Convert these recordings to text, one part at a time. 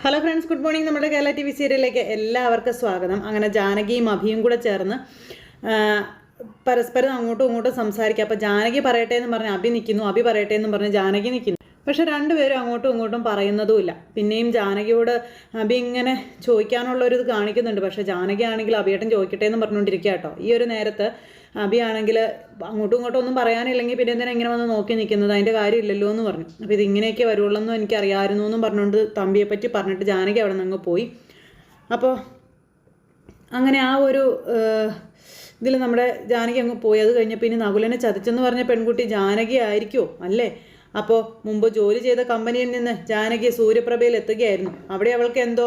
Hello friends good morning നമ്മുടെ Kerala T V സീരിയലിലേക്ക് എല്ലാവർക്കും സ്വാഗതം. അങ്ങനെ ജാനകിയും അഭിയും കൂടെ ചേർന്ന് പരസ്പരം അങ്ങോട്ടും ഇങ്ങോട്ടും സംസാരിക്കുക അപ്പോൾ ജാനകി പറയട്ടെ എന്ന് പറഞ്ഞ് അഭി നിൽക്കുന്നു അഭി പറയട്ടെ എന്ന് പറഞ്ഞ് ജാനകി നിൽക്കുന്നു പക്ഷെ രണ്ടുപേരും അങ്ങോട്ടും ഇങ്ങോട്ടും പറയുന്നതുമില്ല പിന്നെയും ജാനകിയോട് അഭി ഇങ്ങനെ ചോദിക്കാനുള്ള ഒരു ഇത് കാണിക്കുന്നുണ്ട്. പക്ഷെ ജാനകി ആണെങ്കിൽ അഭിയേട്ടൻ ചോദിക്കട്ടെ എന്ന് പറഞ്ഞുകൊണ്ടിരിക്കുക കേട്ടോ. ഈ ഒരു നേരത്ത് അഭി ആണെങ്കിൽ അങ്ങോട്ടും ഇങ്ങോട്ടും ഒന്നും പറയാനില്ലെങ്കിൽ പിന്നെ എന്തിനാ ഇങ്ങനെ വന്ന് നോക്കി നിൽക്കുന്നത് അതിന്റെ കാര്യമില്ലല്ലോ എന്ന് പറഞ്ഞു. അപ്പോൾ ഇത് ഇങ്ങനെയൊക്കെ എന്നും എനിക്കറിയാമായിരുന്നു എന്നും പറഞ്ഞുകൊണ്ട് തമ്പിയെ പറ്റി പറഞ്ഞിട്ട് ജാനകി അവിടെ നിന്ന് പോയി. അപ്പോൾ അങ്ങനെ ആ ഒരു ഇതിൽ നമ്മുടെ ജാനകി അങ്ങ് പോയി. അത് കഴിഞ്ഞപ്പോൾ ഇനി നകുലനെ ചതിച്ചെന്ന് പറഞ്ഞ പെൺകുട്ടി ജാനകി ആയിരിക്കുമോ അല്ലേ? അപ്പോൾ മുമ്പ് ജോലി ചെയ്ത കമ്പനിയിൽ നിന്ന് ജാനകി സൂര്യപ്രഭയിൽ എത്തുകയായിരുന്നു. അവിടെ അവൾക്ക് എന്തോ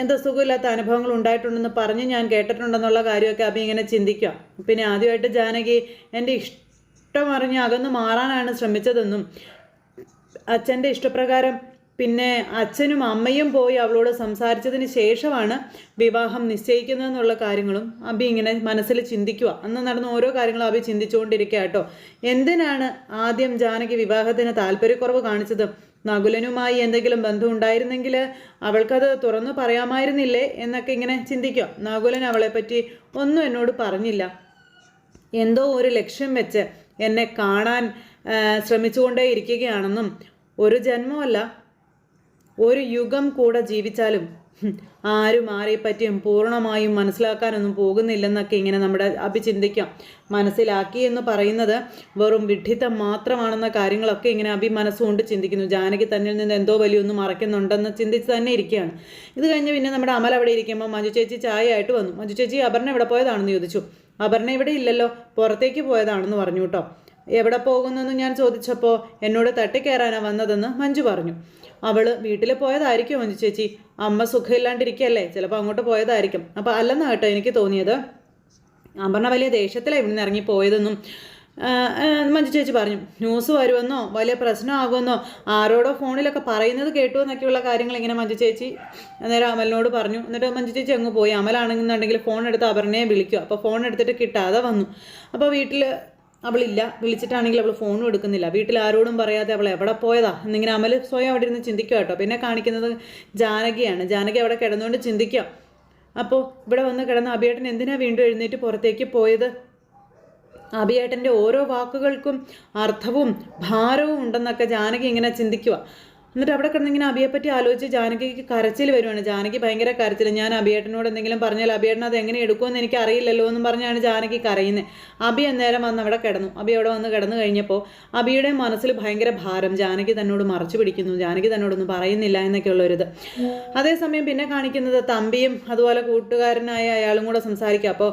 എന്തോ സുഖമില്ലാത്ത അനുഭവങ്ങൾ ഉണ്ടായിട്ടുണ്ടെന്ന് പറഞ്ഞ് ഞാൻ കേട്ടിട്ടുണ്ടെന്നുള്ള കാര്യമൊക്കെ അഭി ഇങ്ങനെ ചിന്തിക്കുക പിന്നെ ആദ്യമായിട്ട് ജാനകി എന്റെ ഇഷ്ടം അറിഞ്ഞ് അകന്ന് മാറാനാണ് ശ്രമിച്ചതെന്നും അച്ഛന്റെ ഇഷ്ടപ്രകാരം പിന്നെ അച്ഛനും അമ്മയും പോയി അവളോട് സംസാരിച്ചതിന് ശേഷമാണ് വിവാഹം നിശ്ചയിക്കുന്നതെന്നുള്ള കാര്യങ്ങളും അബി ഇങ്ങനെ മനസ്സിൽ ചിന്തിക്കുക. അന്ന് നടന്ന ഓരോ കാര്യങ്ങളും അബി ചിന്തിച്ചുകൊണ്ടിരിക്കുക കേട്ടോ. എന്തിനാണ് ആദ്യം ജാനകി വിവാഹത്തിന് താല്പര്യക്കുറവ് കാണിച്ചത്? നകുലനുമായി എന്തെങ്കിലും ബന്ധം ഉണ്ടായിരുന്നെങ്കിൽ അവൾക്കത് തുറന്നു പറയാമായിരുന്നില്ലേ എന്നൊക്കെ ഇങ്ങനെ ചിന്തിക്കുക നകുലൻ അവളെപ്പറ്റി ഒന്നും എന്നോട് പറഞ്ഞില്ല. എന്തോ ഒരു ലക്ഷ്യം വെച്ച് എന്നെ കാണാൻ ശ്രമിച്ചുകൊണ്ടേ ഇരിക്കുകയാണെന്നും ഒരു ജന്മമല്ല ഒരു യുഗം കൂടെ ജീവിച്ചാലും ആരും ആരെപ്പറ്റിയും പൂർണമായും മനസ്സിലാക്കാനൊന്നും പോകുന്നില്ലെന്നൊക്കെ ഇങ്ങനെ നമ്മുടെ അഭി ചിന്തിക്കാം. മനസ്സിലാക്കി എന്ന് പറയുന്നത് വെറും വിഡ്ഢിത്തം മാത്രമാണെന്ന കാര്യങ്ങളൊക്കെ ഇങ്ങനെ അഭി മനസ്സുകൊണ്ട് ചിന്തിക്കുന്നു. ജാനകി തന്നിൽ നിന്ന് എന്തോ വലിയൊന്നും മറയ്ക്കുന്നുണ്ടെന്ന് ചിന്തിച്ച് തന്നെ ഇരിക്കുകയാണ്. ഇത് കഴിഞ്ഞ് പിന്നെ നമ്മുടെ അമൽ അവിടെ ഇരിക്കുമ്പോൾ മഞ്ജു ചേച്ചി ചായയായിട്ട് വന്നു. മഞ്ജു ചേച്ചി അപർണ എവിടെ പോയതാണെന്ന് ചോദിച്ചു. അപർണ ഇവിടെ ഇല്ലല്ലോ. പുറത്തേക്ക് പോയതാണെന്ന് പറഞ്ഞു കേട്ടോ. എവിടെ പോകുന്നെന്ന് ഞാൻ ചോദിച്ചപ്പോൾ എന്നോട് തട്ടിക്കയറാനാണ് വന്നതെന്ന് മഞ്ജു പറഞ്ഞു. അവൾ വീട്ടിൽ പോയതായിരിക്കും മഞ്ജു ചേച്ചി. അമ്മ സുഖമില്ലാണ്ടിരിക്കുകയല്ലേ ചിലപ്പോൾ അങ്ങോട്ട് പോയതായിരിക്കും. അപ്പോൾ അല്ലെന്നാണ് കേട്ടോ എനിക്ക് തോന്നിയത്? അപർണ വലിയ ദേഷ്യത്തിലാണ് ഇവിടുന്ന് ഇറങ്ങി പോയതെന്നും മഞ്ജു ചേച്ചി പറഞ്ഞു. ന്യൂസ് വരുമെന്നോ? വലിയ പ്രശ്നമാകുമെന്നോ? ആരോടോ ഫോണിലൊക്കെ പറയുന്നത് കേട്ടു എന്നൊക്കെയുള്ള കാര്യങ്ങൾ ഇങ്ങനെ മഞ്ജു ചേച്ചി അന്നേരം അമലിനോട് പറഞ്ഞു. എന്നിട്ട് മഞ്ജു ചേച്ചി അങ്ങ് പോയി. അമലാണെന്നുണ്ടെങ്കിൽ ഫോൺ എടുത്ത് അപർണയെ വിളിക്കുക. അപ്പോൾ ഫോൺ എടുത്തിട്ട് കിട്ടാതെ വന്നു. അപ്പോൾ വീട്ടിൽ അവളില്ല വിളിച്ചിട്ടാണെങ്കിൽ അവൾ ഫോണും എടുക്കുന്നില്ല. വീട്ടിൽ ആരോടും പറയാതെ അവൾ എവിടെ പോയതാ? എന്നിങ്ങനെ അമൽ സ്വയം അവിടെ ഇരുന്ന് ചിന്തിക്കുക കേട്ടോ. പിന്നെ കാണിക്കുന്നത് ജാനകിയാണ്. ജാനകി അവിടെ കിടന്നുകൊണ്ട് ചിന്തിക്കുക അപ്പോൾ ഇവിടെ വന്ന് കിടന്ന അഭിയേട്ടൻ എന്തിനാ വീണ്ടും എഴുന്നേറ്റ് പുറത്തേക്ക് പോയത്? അഭിയേട്ടന്റെ ഓരോ വാക്കുകൾക്കും അർത്ഥവും ഭാരവും ഉണ്ടെന്നൊക്കെ ജാനകി ഇങ്ങനെ ചിന്തിക്കുക എന്നിട്ട് അവിടെ കിടന്നിങ്ങനെ അഭിയെപ്പറ്റി ആലോചിച്ച് ജാനകിക്ക് കരച്ചിൽ വരുവാണ്. ജാനകി ഭയങ്കര കരച്ചിൽ ഞാൻ അഭിയേട്ടനോട് എന്തെങ്കിലും പറഞ്ഞാൽ അഭിയേട്ടൻ അത് എങ്ങനെ എടുക്കുമെന്ന് എനിക്ക് അറിയില്ലല്ലോ എന്നും പറഞ്ഞാണ് ജാനകി കരയുന്നത് അഭി അന്നേരം വന്ന് അവിടെ കിടന്നു. അഭി അവിടെ വന്ന് കിടന്നു കഴിഞ്ഞപ്പോൾ അഭിയുടെ മനസ്സിൽ ഭയങ്കര ഭാരം. ജാനകി തന്നോട് മറച്ചു പിടിക്കുന്നു. ജാനകി തന്നോടൊന്നും പറയുന്നില്ല എന്നൊക്കെയുള്ളൊരിത് അതേസമയം പിന്നെ കാണിക്കുന്നത് തമ്പിയും അതുപോലെ കൂട്ടുകാരനായ അയാളും കൂടെ സംസാരിക്കുക അപ്പോൾ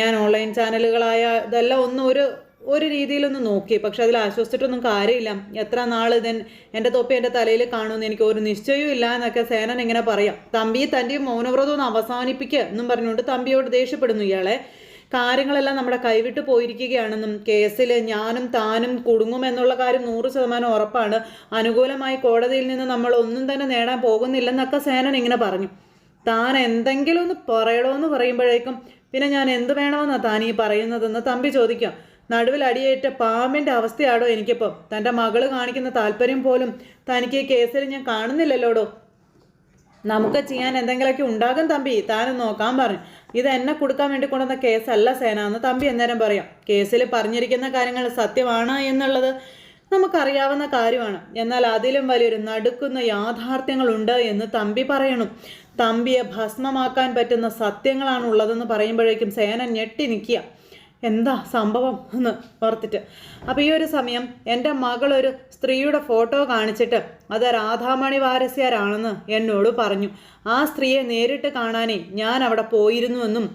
ഞാൻ ഓൺലൈൻ ചാനലുകളായ ഇതെല്ലാം ഒന്നും ഒരു ഒരു രീതിയിലൊന്ന് നോക്കി. പക്ഷെ അതിൽ ആശ്വസിച്ചിട്ടൊന്നും കാര്യമില്ല. എത്ര നാൾ ഇതൻ എന്റെ തൊപ്പി എന്റെ തലയിൽ കാണുമെന്ന് എനിക്ക് ഒരു നിശ്ചയവും ഇല്ല എന്നൊക്കെ സേനൻ ഇങ്ങനെ പറയാം. തമ്പി തന്റെ മൗനവ്രതം ഒന്ന് അവസാനിപ്പിക്കുക എന്നും പറഞ്ഞുകൊണ്ട് തമ്പിയോട് ദേഷ്യപ്പെടുന്നു ഇയാളെ. കാര്യങ്ങളെല്ലാം നമ്മുടെ കൈവിട്ട് പോയിരിക്കുകയാണെന്നും കേസിൽ ഞാനും താനും കുടുങ്ങുമെന്നുള്ള കാര്യം നൂറ് ശതമാനം ഉറപ്പാണ്. അനുകൂലമായി കോടതിയിൽ നിന്ന് നമ്മൾ ഒന്നും തന്നെ നേടാൻ പോകുന്നില്ലെന്നൊക്കെ സേനൻ ഇങ്ങനെ പറഞ്ഞു. താൻ എന്തെങ്കിലും ഒന്ന് പറയണോ എന്ന് പറയുമ്പോഴേക്കും പിന്നെ ഞാൻ എന്ത് വേണമെന്നാണ് താൻ ഈ പറയുന്നതെന്ന് തമ്പി ചോദിക്കാം. നടുവിൽ അടിയേറ്റ പാമ്പിന്റെ അവസ്ഥയാടോ എനിക്കിപ്പോൾ തന്റെ മകൾ കാണിക്കുന്ന താല്പര്യം പോലും തനിക്ക് ഈ കേസിൽ ഞാൻ കാണുന്നില്ലല്ലോടോ? നമുക്ക് ചെയ്യാൻ എന്തെങ്കിലുമൊക്കെ ഉണ്ടാകും തമ്പി. താനും നോക്കാൻ പറഞ്ഞു. ഇത് എന്നെ കൊടുക്കാൻ വേണ്ടി കൊണ്ടുവന്ന കേസല്ല സേന. എന്ന് തമ്പി അന്നേരം പറയാം. കേസിൽ പറഞ്ഞിരിക്കുന്ന കാര്യങ്ങൾ സത്യമാണ് എന്നുള്ളത് നമുക്കറിയാവുന്ന കാര്യമാണ്. എന്നാൽ അതിലും വലിയൊരു നടുക്കുന്ന യാഥാർത്ഥ്യങ്ങളുണ്ട് എന്ന് തമ്പി പറയണം. തമ്പിയെ ഭസ്മമാക്കാൻ പറ്റുന്ന സത്യങ്ങളാണ് ഉള്ളതെന്ന് പറയുമ്പോഴേക്കും സേന ഞെട്ടി നിൽക്കുക. എന്താ സംഭവം എന്ന് ഓർത്തിട്ട്. അപ്പോൾ ഈ ഒരു സമയം എന്റെ മകളൊരു സ്ത്രീയുടെ ഫോട്ടോ കാണിച്ചിട്ട് അത് രാധാമണി വാരസ്യാരാണെന്ന് എന്നോട് പറഞ്ഞു. ആ സ്ത്രീയെ നേരിട്ട് കാണാനേ ഞാൻ അവിടെ പോയിരുന്നുവെന്നും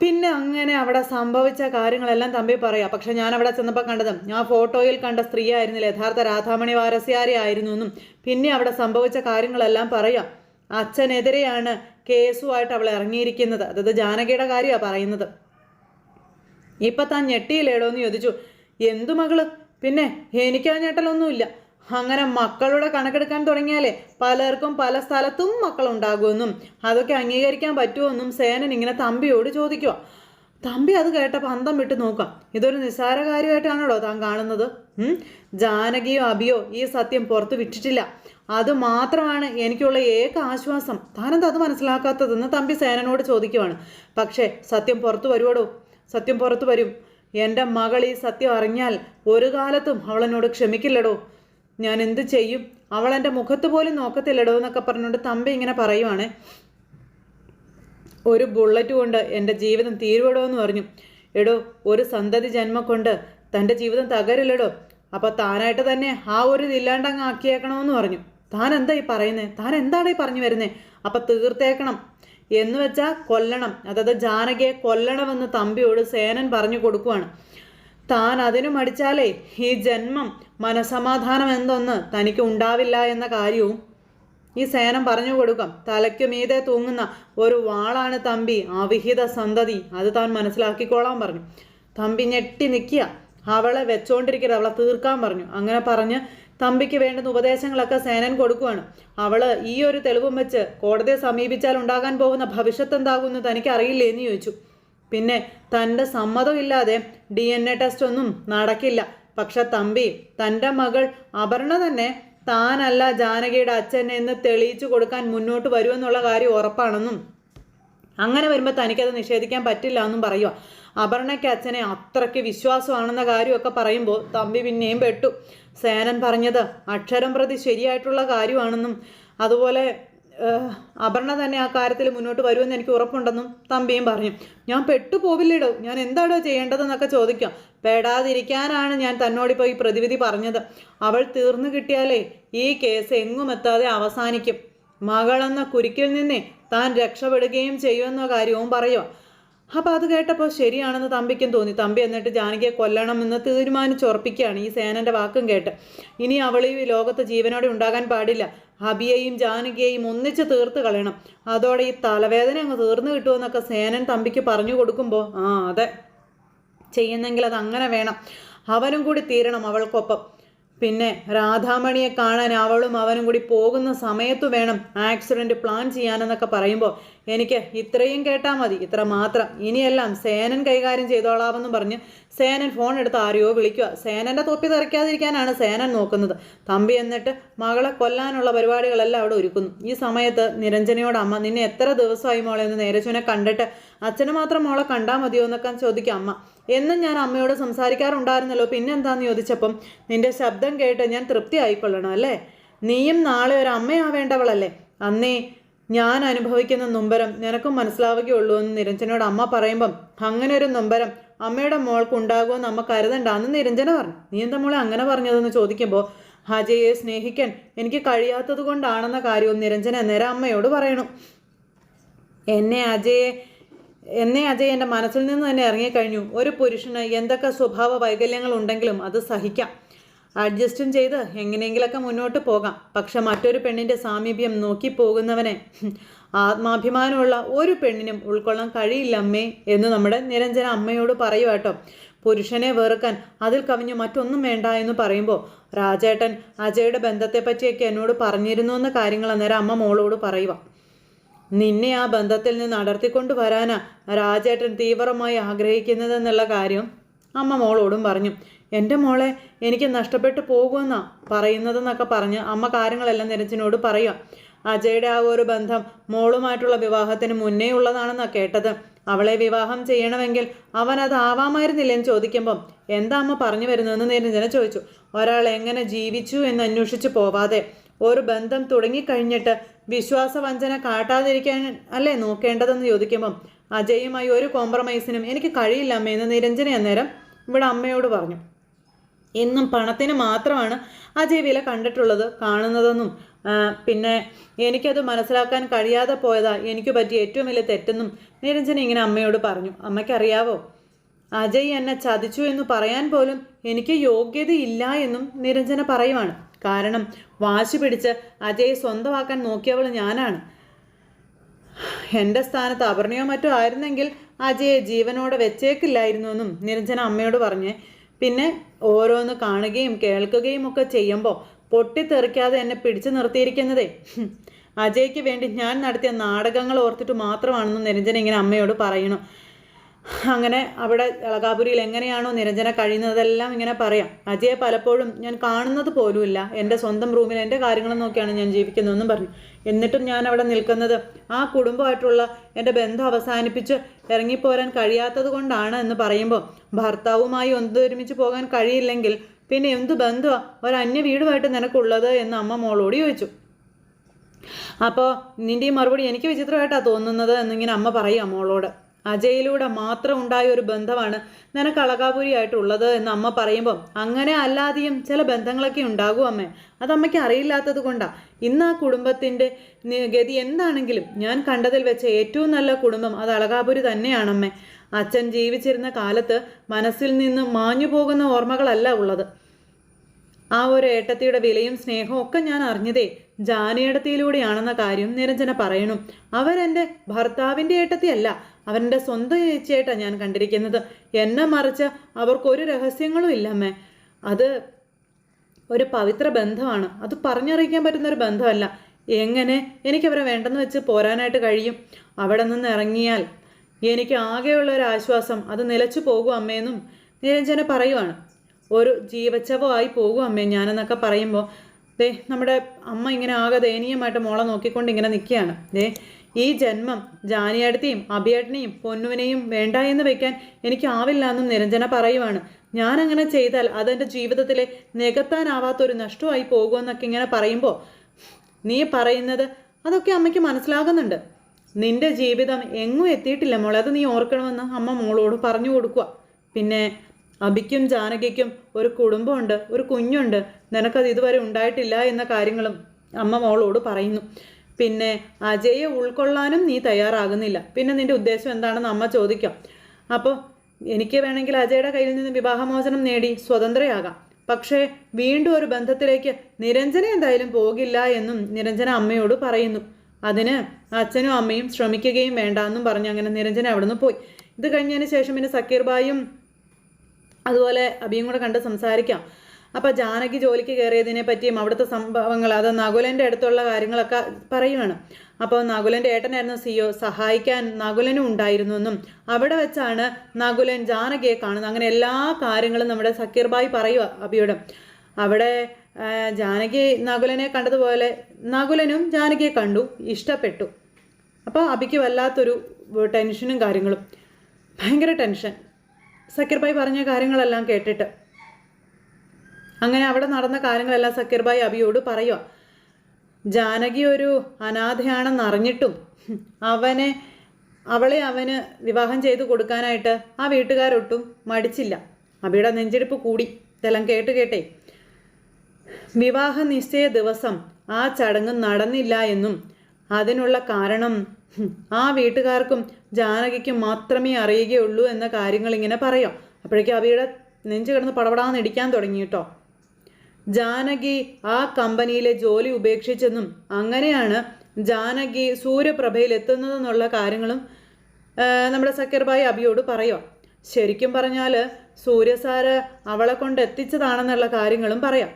പിന്നെ അങ്ങനെ അവിടെ സംഭവിച്ച കാര്യങ്ങളെല്ലാം തമ്പി പറയാം. പക്ഷെ ഞാൻ അവിടെ ചെന്നപ്പോൾ കണ്ടത് ആ ഫോട്ടോയിൽ കണ്ട സ്ത്രീ ആയിരുന്നില്ല യഥാർത്ഥ രാധാമണി വാരസ്യാരി ആയിരുന്നു എന്നും. പിന്നെ അവിടെ സംഭവിച്ച കാര്യങ്ങളെല്ലാം പറയാം. അച്ഛനെതിരെയാണ് കേസുമായിട്ട് അവൾ ഇറങ്ങിയിരിക്കുന്നത്. അതായത് ജാനകിയുടെ കാര്യമാണ് പറയുന്നത്. ഇപ്പൊ താൻ ഞെട്ടിയില്ലേടോ എന്ന് ചോദിച്ചു. എന്തു മകൾ? പിന്നെ എനിക്ക് ആ ഞെട്ടലൊന്നുമില്ല. അങ്ങനെ മക്കളുടെ കണക്കെടുക്കാൻ തുടങ്ങിയാലേ പലർക്കും പല സ്ഥലത്തും മക്കളുണ്ടാകുമെന്നും അതൊക്കെ അംഗീകരിക്കാൻ പറ്റുമെന്നും സേനൻ ഇങ്ങനെ തമ്പിയോട് ചോദിക്കുക. തമ്പി അത് കേട്ടപ്പോൾ അന്തം വിട്ട് നോക്കാം ഇതൊരു നിസ്സാര കാര്യമായിട്ടാണല്ലോ താൻ കാണുന്നത്? ജാനകിയോ അബിയോ ഈ സത്യം പുറത്തു വിട്ടിട്ടില്ല. അത് മാത്രമാണ് എനിക്കുള്ള ഏക ആശ്വാസം. താനെന്താ അത് മനസ്സിലാക്കാത്തതെന്ന് തമ്പി സേനനോട് ചോദിക്കുവാണ്. പക്ഷേ സത്യം പുറത്തു വരുവടോ? സത്യം പുറത്തു വരും. എന്റെ മകൾ ഈ സത്യം അറിഞ്ഞാൽ ഒരു കാലത്തും അവളെന്നോട് ക്ഷമിക്കില്ലടോ. ഞാൻ എന്ത് ചെയ്യും? അവൾ എന്റെ മുഖത്ത് പോലും നോക്കത്തില്ലടോ എന്നൊക്കെ പറഞ്ഞുകൊണ്ട് തമ്പി ഇങ്ങനെ പറയുവാണ്. ഒരു ബുള്ളറ്റ് കൊണ്ട് എന്റെ ജീവിതം തീരുവടോ എന്ന് പറഞ്ഞു. എടോ ഒരു സന്തതി ജന്മം കൊണ്ട് തന്റെ ജീവിതം തകരില്ലടോ. അപ്പോൾ താനായിട്ട് തന്നെ ആ ഒരു ഇതില്ലാണ്ടങ്ങ് ആക്കിയേക്കണമെന്ന് പറഞ്ഞു. താൻ എന്താ ഈ പറയുന്നത് താൻ എന്താണ് ഈ പറഞ്ഞു വരുന്നത് അപ്പം തീർത്തേക്കണം. എന്ന് വെച്ചാൽ കൊല്ലണം. അതായത് ജാനകിയെ കൊല്ലണമെന്ന് തമ്പിയോട് സേനൻ പറഞ്ഞു കൊടുക്കുവാണ്. താൻ അതിനു മടിച്ചാലേ ഈ ജന്മം മനസമാധാനം എന്തൊന്ന് തനിക്ക് ഉണ്ടാവില്ല എന്ന കാര്യവും ഈ സേനം പറഞ്ഞു കൊടുക്കാം. തലയ്ക്ക് മീതെ തൂങ്ങുന്ന ഒരു വാളാണ് തമ്പി. അവിഹിത സന്തതി. അത് താൻ മനസ്സിലാക്കിക്കോളാൻ പറഞ്ഞു. തമ്പി ഞെട്ടി നിൽക്കുക. അവളെ വെച്ചോണ്ടിരിക്കരുത്. അവളെ തീർക്കാൻ പറഞ്ഞു. അങ്ങനെ പറഞ്ഞ് തമ്പിക്ക് വേണ്ടുന്ന ഉപദേശങ്ങളൊക്കെ സേനൻ കൊടുക്കുകയാണ് അവൾ ഈ ഒരു തെളിവും വെച്ച് കോടതിയെ സമീപിച്ചാൽ ഉണ്ടാകാൻ പോകുന്ന ഭവിഷ്യത്ത് എന്താകുമെന്ന് തനിക്ക് അറിയില്ലേ എന്ന് ചോദിച്ചു. പിന്നെ തന്റെ സമ്മതമില്ലാതെ ഡി എൻ എ ടെസ്റ്റ് ഒന്നും നടക്കില്ല. പക്ഷെ തമ്പി തന്റെ മകൾ അപർണ തന്നെ താനല്ല ജാനകിയുടെ അച്ഛൻ എന്ന് തെളിയിച്ചു കൊടുക്കാൻ മുന്നോട്ട് വരുമെന്നുള്ള കാര്യം ഉറപ്പാണെന്നും അങ്ങനെ വരുമ്പോൾ തനിക്കത് നിഷേധിക്കാൻ പറ്റില്ല എന്നും പറയുക അപർണയ്ക്ക് അച്ഛനെ അത്രയ്ക്ക് വിശ്വാസമാണെന്ന കാര്യമൊക്കെ പറയുമ്പോൾ തമ്പി പിന്നെയും പെട്ടു. സേനൻ പറഞ്ഞത് അക്ഷരം പ്രതി ശരിയായിട്ടുള്ള കാര്യമാണെന്നും അതുപോലെ അപർണ തന്നെ ആ കാര്യത്തിൽ മുന്നോട്ട് വരുമെന്ന് എനിക്ക് ഉറപ്പുണ്ടെന്നും തമ്പിയും പറഞ്ഞു. ഞാൻ പെട്ടുപോവില്ലിടോ ഞാൻ എന്താടോ ചെയ്യേണ്ടതെന്നൊക്കെ ചോദിക്കാം. പെടാതിരിക്കാനാണ് ഞാൻ തന്നോടിപ്പോൾ ഈ പ്രതിവിധി പറഞ്ഞത്. അവൾ തീർന്നു കിട്ടിയാലേ ഈ കേസ് എങ്ങും എത്താതെ അവസാനിക്കും. മകളെന്ന കുരുക്കിൽ നിന്നേ താൻ രക്ഷപ്പെടുകയും ചെയ്യുമെന്ന കാര്യവും പറയുക അപ്പം അത് കേട്ടപ്പോൾ ശരിയാണെന്ന് തമ്പിക്കും തോന്നി. തമ്പി എന്നിട്ട് ജാനകിയെ കൊല്ലണമെന്ന് തീരുമാനിച്ചുറപ്പിക്കുകയാണ് ഈ സേനന്റെ വാക്കും കേട്ട്. ഇനി അവൾ ഈ ലോകത്ത് ജീവനോടെ ഉണ്ടാകാൻ പാടില്ല. ഹബിയെയും ജാനകിയെയും ഒന്നിച്ച് തീർത്ത് കളയണം. അതോടെ ഈ തലവേദന അങ്ങ് തീർന്നു കിട്ടുമെന്നൊക്കെ സേനൻ തമ്പിക്ക് പറഞ്ഞു കൊടുക്കുമ്പോൾ ആ അതെ. ചെയ്യുന്നെങ്കിൽ അത് അങ്ങനെ വേണം. അവനും കൂടി തീരണം അവൾക്കൊപ്പം. പിന്നെ രാധാമണിയെ കാണാൻ അവളും അവനും കൂടി പോകുന്ന സമയത്ത് വേണം ആക്സിഡന്റ് പ്ലാൻ ചെയ്യാനെന്നൊക്കെ പറയുമ്പോൾ. എനിക്ക് ഇത്രയും കേട്ടാൽ മതി. ഇത്ര മാത്രം. ഇനിയെല്ലാം സേനൻ കൈകാര്യം ചെയ്തോളാമെന്നും പറഞ്ഞ് സേനൻ ഫോൺ എടുത്ത് ആരെയോ വിളിക്കുക. സേനന്റെ തൊപ്പി തെറിക്കാതിരിക്കാനാണ് സേനൻ നോക്കുന്നത്. തമ്പി എന്നിട്ട് മകളെ കൊല്ലാനുള്ള പരിപാടികളെല്ലാം അവിടെ ഒരുക്കുന്നു. ഈ സമയത്ത് നിരഞ്ജനയോട് അമ്മ നിന്നെ എത്ര ദിവസമായി മോളെ എന്ന് നേരച്ചുവിനെ കണ്ടിട്ട് അച്ഛനെ മാത്രം മോളെ കണ്ടാൽ മതിയോ എന്നൊക്കെ ചോദിക്കും അമ്മ. എന്നും ഞാൻ അമ്മയോട് സംസാരിക്കാറുണ്ടായിരുന്നല്ലോ. പിന്നെന്താന്ന് ചോദിച്ചപ്പം നിന്റെ ശബ്ദം കേട്ട് ഞാൻ തൃപ്തി ആയിക്കൊള്ളണം അല്ലേ? നീയും നാളെ ഒരു അമ്മയാവേണ്ടവളല്ലേ അന്നേ ഞാൻ അനുഭവിക്കുന്ന നൊമ്പരം നിനക്കും മനസ്സിലാവുകയുള്ളൂ എന്ന് നിരഞ്ജനോട് അമ്മ പറയുമ്പം അങ്ങനെ ഒരു നൊമ്പരം അമ്മയുടെ മോൾക്ക് ഉണ്ടാകുമെന്ന് അമ്മ കരുതണ്ട. അന്ന് നിരഞ്ജന പറഞ്ഞു. നീ എന്താ മോളെ അങ്ങനെ പറഞ്ഞതെന്ന് ചോദിക്കുമ്പോൾ ഹജയെ സ്നേഹിക്കാൻ എനിക്ക് കഴിയാത്തത് കൊണ്ടാണെന്ന കാര്യവും നിരഞ്ജന നേരെ അമ്മയോട് പറയണു. എന്നെ അജയെ എന്നെ അജയ് എന്റെ മനസ്സിൽ നിന്ന് തന്നെ ഇറങ്ങിക്കഴിഞ്ഞു. ഒരു പുരുഷന് എന്തൊക്കെ സ്വഭാവ വൈകല്യങ്ങൾ ഉണ്ടെങ്കിലും അത് സഹിക്കാം. അഡ്ജസ്റ്റും ചെയ്ത് എങ്ങനെയെങ്കിലൊക്കെ മുന്നോട്ട് പോകാം. പക്ഷെ മറ്റൊരു പെണ്ണിന്റെ സാമീപ്യം നോക്കി പോകുന്നവനെ ആത്മാഭിമാനമുള്ള ഒരു പെണ്ണിനും ഉൾക്കൊള്ളാൻ കഴിയില്ല അമ്മേ എന്ന് നമ്മുടെ നിരഞ്ജന അമ്മയോട് പറയുക കേട്ടോ. പുരുഷനെ വെറുക്കാൻ അതിൽ കവിഞ്ഞ് മറ്റൊന്നും വേണ്ട എന്ന് പറയുമ്പോൾ രാജേട്ടൻ അജയുടെ ബന്ധത്തെപ്പറ്റിയൊക്കെ എന്നോട് പറഞ്ഞിരുന്നു എന്ന കാര്യങ്ങൾ അന്നേരം അമ്മ മോളോട് പറയുക നിന്നെ ആ ബന്ധത്തിൽ നിന്ന് അടർത്തിക്കൊണ്ട് വരാനാ രാജേട്ടൻ തീവ്രമായി ആഗ്രഹിക്കുന്നതെന്നുള്ള കാര്യം അമ്മ മോളോടും പറഞ്ഞു. എന്റെ മോളെ എനിക്ക് നഷ്ടപ്പെട്ടു പോകുമെന്നാ പറയുന്നതെന്നൊക്കെ പറഞ്ഞ് അമ്മ കാര്യങ്ങളെല്ലാം നിരഞ്ജനോട് പറയുക അജയുടെ ആ ഒരു ബന്ധം മോളുമായിട്ടുള്ള വിവാഹത്തിന് മുന്നേ ഉള്ളതാണെന്നാ കേട്ടത്. അവളെ വിവാഹം ചെയ്യണമെങ്കിൽ അവൻ അത് ആവാമായിരുന്നില്ലെന്ന് ചോദിക്കുമ്പം എന്താ അമ്മ പറഞ്ഞു വരുന്നതെന്ന് നിരഞ്ജന ചോദിച്ചു. ഒരാൾ എങ്ങനെ ജീവിച്ചു എന്ന് അന്വേഷിച്ച് പോവാതെ ഒരു ബന്ധം തുടങ്ങിക്കഴിഞ്ഞിട്ട് വിശ്വാസവഞ്ചന കാട്ടാതിരിക്കാൻ അല്ലേ നോക്കേണ്ടതെന്ന് ചോദിക്കുമ്പം അജയുമായി ഒരു കോംപ്രമൈസിനും എനിക്ക് കഴിയില്ല അമ്മ എന്ന് നിരഞ്ജന അന്നേരം ഇവിടെ അമ്മയോട് പറഞ്ഞു. എന്നും പണത്തിന് മാത്രമാണ് അജയ് വില കണ്ടിട്ടുള്ളത് കാണുന്നതെന്നും പിന്നെ എനിക്കത് മനസ്സിലാക്കാൻ കഴിയാതെ പോയതാ. എനിക്ക് പറ്റിയ ഏറ്റവും വലിയ തെറ്റെന്നും നിരഞ്ജന ഇങ്ങനെ അമ്മയോട് പറഞ്ഞു. അമ്മയ്ക്കറിയാവോ? അജയ് എന്നെ ചതിച്ചു എന്ന് പറയാൻ പോലും എനിക്ക് യോഗ്യതയില്ല എന്നും നിരഞ്ജന പറയുവാണ്. കാരണം വാശി പിടിച്ച് അജയ് സ്വന്തമാക്കാൻ നോക്കിയവൾ ഞാനാണ്. എന്റെ സ്ഥാനത്ത് അപർണയോ മറ്റോ ആയിരുന്നെങ്കിൽ അജയെ ജീവനോടെ വെച്ചേക്കില്ലായിരുന്നു എന്നും നിരഞ്ജന അമ്മയോട് പറഞ്ഞ്. പിന്നെ ഓരോന്ന് കാണുകയും കേൾക്കുകയും ഒക്കെ ചെയ്യുമ്പോൾ പൊട്ടിത്തെറിക്കാതെ എന്നെ പിടിച്ചു നിർത്തിയിരിക്കുന്നതേ. അജയ്ക്ക് വേണ്ടി ഞാൻ നടത്തിയ നാടകങ്ങൾ ഓർത്തിട്ട് മാത്രമാണെന്ന് നിരഞ്ജന ഇങ്ങനെ അമ്മയോട് പറയണു. അങ്ങനെ അവിടെ അളകാപുരിയിൽ എങ്ങനെയാണോ നിരഞ്ജന കഴിയുന്നതെല്ലാം ഇങ്ങനെ പറയാം. അജയെ പലപ്പോഴും ഞാൻ കാണുന്നത് പോലുമില്ല. എന്റെ സ്വന്തം റൂമിൽ എന്റെ കാര്യങ്ങൾ നോക്കിയാണ് ഞാൻ ജീവിക്കുന്നതെന്നും പറഞ്ഞു. എന്നിട്ടും ഞാൻ അവിടെ നിൽക്കുന്നത് ആ കുടുംബമായിട്ടുള്ള എന്റെ ബന്ധം അവസാനിപ്പിച്ച് ഇറങ്ങിപ്പോരാൻ കഴിയാത്തത് കൊണ്ടാണ് എന്ന് പറയുമ്പോൾ ഭർത്താവുമായി ഒന്നൊരുമിച്ച് പോകാൻ കഴിയില്ലെങ്കിൽ പിന്നെ എന്ത് ബന്ധമാണ് ഒരന്യ വീടുമായിട്ട് നിനക്കുള്ളത് എന്ന് അമ്മ മോളോട് ചോദിച്ചു. അപ്പോൾ നിന്റെ ഈ മറുപടി എനിക്ക് വിചിത്രമായിട്ടാണ് തോന്നുന്നത് എന്നിങ്ങനെ അമ്മ പറയും മോളോട്. അജയിലൂടെ മാത്രം ഉണ്ടായ ഒരു ബന്ധമാണ് നിനക്ക് അളകാപുരിയായിട്ടുള്ളത് എന്ന് അമ്മ പറയുമ്പോൾ അങ്ങനെ അല്ലാതെയും ചില ബന്ധങ്ങളൊക്കെ ഉണ്ടാകും അമ്മേ. അത് അമ്മയ്ക്ക് അറിയില്ലാത്തത് കൊണ്ടാണ് ഇന്ന് ആ കുടുംബത്തിന്റെ ഗതി എന്താണെങ്കിലും ഞാൻ കണ്ടതിൽ വെച്ച ഏറ്റവും നല്ല കുടുംബം അത് അളകാപുരി തന്നെയാണമ്മേ. അച്ഛൻ ജീവിച്ചിരുന്ന കാലത്ത് മനസ്സിൽ നിന്ന് മാഞ്ഞു പോകുന്ന ഓർമ്മകളല്ല ഉള്ളത്. ആ ഒരു ഏട്ടത്തിയുടെ വിലയും സ്നേഹവും ഒക്കെ ഞാൻ അറിഞ്ഞതേ ജാനേടത്തിയിലൂടെയാണെന്ന കാര്യം നിരഞ്ജന പറയണു. അവരെന്റെ ഭർത്താവിന്റെ ഏട്ടത്തിയല്ല അവന്റെ സ്വന്തം ചേച്ചിയായിട്ടാണ് ഞാൻ കണ്ടിരിക്കുന്നത്. എന്നെ മറിച്ച് അവർക്കൊരു രഹസ്യങ്ങളും ഇല്ലമ്മേ. അത് ഒരു പവിത്ര ബന്ധമാണ്. അത് പറഞ്ഞറിയിക്കാൻ പറ്റുന്ന ഒരു ബന്ധമല്ല. എങ്ങനെ എനിക്കവരെ വേണ്ടെന്ന് വെച്ച് പോരാനായിട്ട് കഴിയും? അവിടെ നിന്ന് ഇറങ്ങിയാൽ എനിക്ക് ആകെയുള്ള ഒരു ആശ്വാസം അത് നിലച്ചു പോകും അമ്മയെന്നും നിരഞ്ജന പറയുവാണ്. ഒരു ജീവച്ചവമായി പോകും അമ്മേ ഞാനെന്നൊക്കെ പറയുമ്പോൾ ദേ നമ്മുടെ അമ്മ ഇങ്ങനെ ആകെ ദയനീയമായിട്ട് മോളെ നോക്കിക്കൊണ്ട് ഇങ്ങനെ നിൽക്കുകയാണ്. ദേ ഈ ജന്മം ജാനിയേട്ടത്തെയും അഭിയേട്ടനെയും പൊന്നുവിനെയും വേണ്ട എന്ന് വെക്കാൻ എനിക്ക് ആവില്ല എന്നും നിരഞ്ജന പറയുവാണ്. ഞാനങ്ങനെ ചെയ്താൽ അതെന്റെ ജീവിതത്തിലെ നികത്താനാവാത്തൊരു നഷ്ടമായി പോകുമെന്നൊക്കെ ഇങ്ങനെ പറയുമ്പോൾ നീ പറയുന്നത് അതൊക്കെ അമ്മയ്ക്ക് മനസ്സിലാകുന്നുണ്ട്. നിന്റെ ജീവിതം എങ്ങും എത്തിയിട്ടില്ല മോളെ. അത് നീ ഓർക്കണമെന്ന് അമ്മ മോളോട് പറഞ്ഞു കൊടുക്കുക. പിന്നെ അബിക്കും ജാനകിക്കും ഒരു കുടുംബമുണ്ട് ഒരു കുഞ്ഞുണ്ട്. നിനക്കത് ഇതുവരെ ഉണ്ടായിട്ടില്ല എന്ന കാര്യങ്ങളും അമ്മ മോളോട് പറയുന്നു. പിന്നെ അജയെ ഉൾക്കൊള്ളാനും നീ തയ്യാറാകുന്നില്ല. പിന്നെ നിന്റെ ഉദ്ദേശം എന്താണെന്ന് അമ്മ ചോദിക്കാം. അപ്പോൾ എനിക്ക് വേണമെങ്കിൽ അജയുടെ കയ്യിൽ നിന്ന് വിവാഹമോചനം നേടി സ്വതന്ത്രയാകാം. പക്ഷേ വീണ്ടും ഒരു ബന്ധത്തിലേക്ക് നിരഞ്ജന എന്തായാലും പോകില്ല എന്നും നിരഞ്ജന അമ്മയോട് പറയുന്നു. അതിന് അച്ഛനും അമ്മയും ശ്രമിക്കുകയും വേണ്ട എന്നും പറഞ്ഞ് അങ്ങനെ നിരഞ്ജന അവിടുന്ന് പോയി. ഇത് കഴിഞ്ഞതിന് ശേഷം പിന്നെ സക്കീർ സക്കീർബായും അതുപോലെ അബിയും കൂടെ കണ്ട് സംസാരിക്കാം. അപ്പോൾ ജാനകി ജോലിക്ക് കയറിയതിനെ പറ്റിയും അവിടുത്തെ സംഭവങ്ങൾ അത് നകുലന്റെ അടുത്തുള്ള കാര്യങ്ങളൊക്കെ പറയുകയാണ് അപ്പോൾ നകുലന്റെ ഏട്ടനായിരുന്നു സിഒ സഹായിക്കാൻ നകുലനും ഉണ്ടായിരുന്നു എന്നും അവിടെ വെച്ചാണ് നകുലൻ ജാനകിയെ കാണുന്നത്. അങ്ങനെ എല്ലാ കാര്യങ്ങളും നമ്മുടെ സക്കീർബായി പറയുക അബിയോട്. അവിടെ ജാനകി നകുലനെ കണ്ടതുപോലെ നകുലനും ജാനകിയെ കണ്ടു ഇഷ്ടപ്പെട്ടു. അപ്പോൾ അബിക്ക് വല്ലാത്തൊരു ടെൻഷനും കാര്യങ്ങളും. ഭയങ്കര ടെൻഷൻ. സക്കീർബായി പറഞ്ഞ കാര്യങ്ങളെല്ലാം കേട്ടിട്ട്. അങ്ങനെ അവിടെ നടന്ന കാര്യങ്ങളെല്ലാം സക്കീർബായി അബിയോട് പറയുക ജാനകി ഒരു അനാഥയാണെന്ന് അറിഞ്ഞിട്ടും അവനെ അവളെ അവന് വിവാഹം ചെയ്തു കൊടുക്കാനായിട്ട് ആ വീട്ടുകാരൊട്ടും മടിച്ചില്ല. അബിയുടെ നെഞ്ചെടുപ്പ് കൂടി. ഇതെല്ലാം കേട്ട് കേട്ടേ. വിവാഹ നിശ്ചയ ദിവസം ആ ചടങ്ങ് നടന്നില്ല എന്നും അതിനുള്ള കാരണം ആ വീട്ടുകാർക്കും ജാനകിക്കും മാത്രമേ അറിയുകയുള്ളൂ എന്ന കാര്യങ്ങൾ ഇങ്ങനെ പറയാം. അപ്പോഴേക്കും അവയുടെ നെഞ്ചു കിടന്ന് പടപടാന്ന് ഇടിക്കാൻ തുടങ്ങി കേട്ടോ. ജാനകി ആ കമ്പനിയിലെ ജോലി ഉപേക്ഷിച്ചെന്നും അങ്ങനെയാണ് ജാനകി സൂര്യപ്രഭയിൽ എത്തുന്നതെന്നുള്ള കാര്യങ്ങളും നമ്മുടെ സക്കീർബായി അബിയോട് പറയുക. ശരിക്കും പറഞ്ഞാൽ സൂര്യസാര അവളെ കൊണ്ട് എത്തിച്ചതാണെന്നുള്ള കാര്യങ്ങളും പറയാം.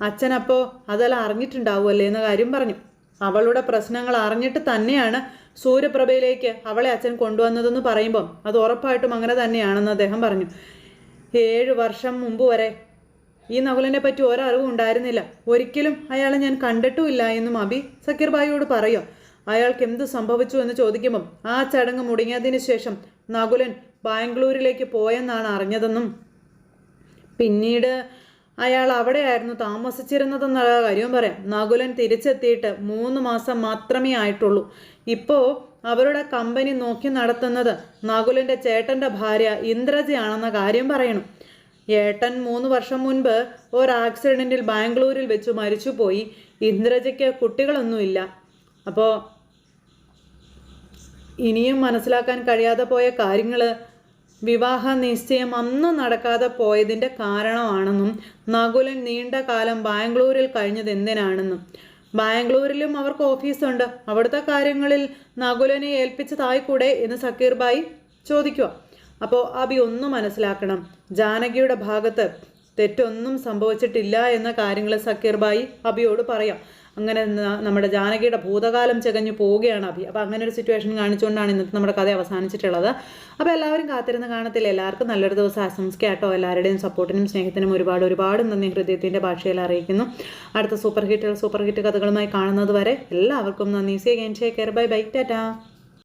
അച്ഛനപ്പോൾ അതെല്ലാം അറിഞ്ഞിട്ടുണ്ടാവുമല്ലേ എന്ന കാര്യം പറഞ്ഞു. അവളുടെ പ്രശ്നങ്ങൾ അറിഞ്ഞിട്ട് തന്നെയാണ് സൂര്യപ്രഭയിലേക്ക് അവളെ അച്ഛൻ കൊണ്ടുവന്നതെന്ന് പറയുമ്പം അത് ഉറപ്പായിട്ടും അങ്ങനെ തന്നെയാണെന്ന് അദ്ദേഹം പറഞ്ഞു. ഏഴ് വർഷം മുമ്പ് വരെ ഈ നകുലിനെ പറ്റി ഒരറിവും ഉണ്ടായിരുന്നില്ല. ഒരിക്കലും അയാളെ ഞാൻ കണ്ടിട്ടുമില്ല എന്നും അബി സക്കീർ ബായിയോട് പറയോ. അയാൾക്ക് എന്ത് സംഭവിച്ചു എന്ന് ചോദിക്കുമ്പം ആ ചടങ്ങ് മുടങ്ങിയതിന് ശേഷം നകുലൻ ബാംഗ്ലൂരിലേക്ക് പോയെന്നാണ് അറിഞ്ഞതെന്നും. പിന്നീട് അയാൾ അവിടെയായിരുന്നു താമസിച്ചിരുന്നതെന്നുള്ള കാര്യവും പറയാം. നകുലൻ തിരിച്ചെത്തിയിട്ട് മൂന്ന് മാസം മാത്രമേ ആയിട്ടുള്ളൂ. ഇപ്പോൾ അവരുടെ കമ്പനി നോക്കി നടത്തുന്നത് നകുലന്റെ ചേട്ടന്റെ ഭാര്യ ഇന്ദ്രജയാണെന്ന കാര്യം പറയണം. ഏട്ടൻ മൂന്ന് വർഷം മുൻപ് ഒരു ആക്സിഡന്റിൽ ബാംഗ്ലൂരിൽ വെച്ച് മരിച്ചുപോയി. ഇന്ദ്രജയ്ക്ക് കുട്ടികളൊന്നുമില്ല. അപ്പോൾ ഇനിയും മനസ്സിലാക്കാൻ കഴിയാതെ പോയ കാര്യങ്ങൾ വിവാഹ നിശ്ചയം അന്ന് നടക്കാതെ പോയതിന്റെ കാരണമാണെന്നും നകുലൻ നീണ്ട കാലം ബാംഗ്ലൂരിൽ കഴിഞ്ഞത് എന്തിനാണെന്നും ബാംഗ്ലൂരിലും അവർക്ക് ഓഫീസുണ്ട്. അവിടുത്തെ കാര്യങ്ങളിൽ നകുലനെ ഏൽപ്പിച്ചതായിക്കൂടെ എന്ന് സക്കീർ ബായി ചോദിക്കുക. അപ്പോൾ അബി ഒന്നും മനസ്സിലാക്കണം. ജാനകിയുടെ ഭാഗത്ത് തെറ്റൊന്നും സംഭവിച്ചിട്ടില്ല എന്ന കാര്യങ്ങൾ സക്കീർ ബായി അബിയോട് പറയാം. അങ്ങനെ നമ്മുടെ ജാനകിയുടെ ഭൂതകാലം ചകഞ്ഞു പോവുകയാണ് അഭി. അപ്പോൾ അങ്ങനെ ഒരു സിറ്റുവേഷൻ കാണിച്ചുകൊണ്ടാണ് ഇന്നത്തെ നമ്മുടെ കഥ അവസാനിച്ചിട്ടുള്ളത്. അപ്പോൾ എല്ലാവരും കാത്തിരുന്ന് കാണത്തില്ല. എല്ലാവർക്കും നല്ലൊരു ദിവസം ആശംസിക്കാട്ടോ. എല്ലാവരുടെയും സപ്പോർട്ടിനും സ്നേഹത്തിനും ഒരുപാട് ഒരുപാട് നന്ദി. ഹൃദയത്തിന്റെ ഭാഷയിൽ അറിയിക്കുന്നു. അടുത്ത സൂപ്പർ ഹിറ്റുകൾ സൂപ്പർ ഹിറ്റ് കഥകളുമായി കാണുന്നത് വരെ എല്ലാവർക്കും നന്ദി. സി അഗൈൻ ഷേ കെയർ ബൈ ബൈ ടാറ്റാ